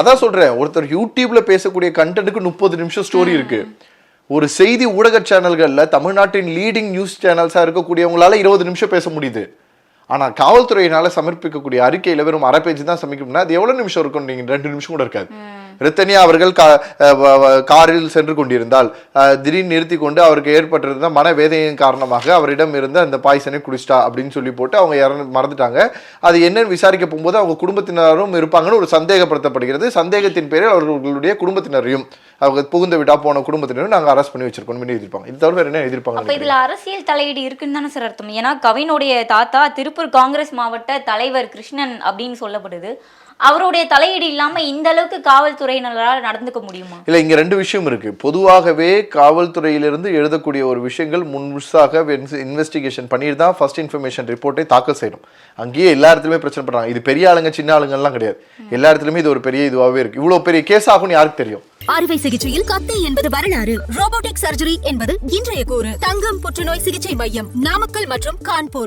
அதான் சொல்றேன் ஒருத்தர் யூடியூப்ல பேசக்கூடிய கண்டென்ட்டுக்கு முப்பது நிமிஷம் ஸ்டோரி இருக்கு. ஒரு செய்தி ஊடக சேனல்கள்ல தமிழ்நாட்டின் லீடிங் நியூஸ் சேனல்ஸா இருக்கக்கூடியவங்களால இருபது நிமிஷம் பேச முடியுது. ஆனா காவல்துறையினால சமர்ப்பிக்கக்கூடிய அறிக்கையில வெறும் அரை பேஜ் தான் சமைக்கணும்னா அது எவ்வளவு நிமிஷம் இருக்கும் நீங்க ரெண்டு நிமிஷம் கூட இருக்காது. ரித்தனியா அவர்கள் காரில் சென்று கொண்டிருந்தால் அஹ், திடீர்னு நிறுத்தி கொண்டு அவருக்கு ஏற்பட்டிருந்த மனவேதனையின் காரணமாக அவரிடம் இருந்த அந்த பாய்சனை குடிச்சிட்டா அப்படின்னு சொல்லி போட்டு அவங்க இறந்து மறந்துட்டாங்க. அது என்னன்னு விசாரிக்க போகும்போது அவங்க குடும்பத்தினரும் இருப்பாங்கன்னு ஒரு சந்தேகப்படுத்தப்படுகிறது. சந்தேகத்தின் பேரில் அவர்களுடைய குடும்பத்தினரையும் அவங்க புகுந்து விட்டா போன குடும்பத்தினரும் நாங்க அரெஸ்ட் பண்ணி வச்சிருக்கோம் எழுதிருப்பாங்க இது தவிர என்ன அப்ப எழுதிருப்பாங்க இதுல அரசியல் தலையீடு இருக்குன்னு தானே சார் அர்த்தம். ஏன்னா கவினுடைய தாத்தா திருப்பூர் காங்கிரஸ் மாவட்ட தலைவர் கிருஷ்ணன் அப்படின்னு சொல்லப்படுது. அவருடைய தலையீடு இல்லாம இந்த அளவுக்கு காவல்துறையினரால் நடந்துக்க முடியுமா? இல்ல இங்க ரெண்டு விஷயம் இருக்கு. பொதுவாகவே காவல்துறையிலிருந்து எழுதக்கூடிய ஒரு விஷயங்கள் முன்சாக இன்வெஸ்டிகேஷன் பண்ணிட்டு தான் ஃபர்ஸ்ட் இன்ஃபர்மேஷன் ரிப்போர்ட்டை தாக்கல் செய்யணும். அங்கேயே எல்லா இடத்துலயுமே பிரச்சனை பண்றாங்க. இது பெரிய ஆளுங்க சின்ன ஆளுங்கலாம் கிடையாது. எல்லா இடத்துலயுமே இது ஒரு பெரிய இதுவாகவே இருக்கு. இவ்வளவு பெரிய கேஸ் ஆகும்னு யாருக்கு தெரியும்? அறுவை சிகிச்சையில் கத்தை என்பது வரலாறு. ரோபோட்டிக் சர்ஜரி என்பது இன்றைய கூறு. தங்கம் புற்றுநோய் சிகிச்சை மையம் நாமக்கல் மற்றும் கான்பூர்.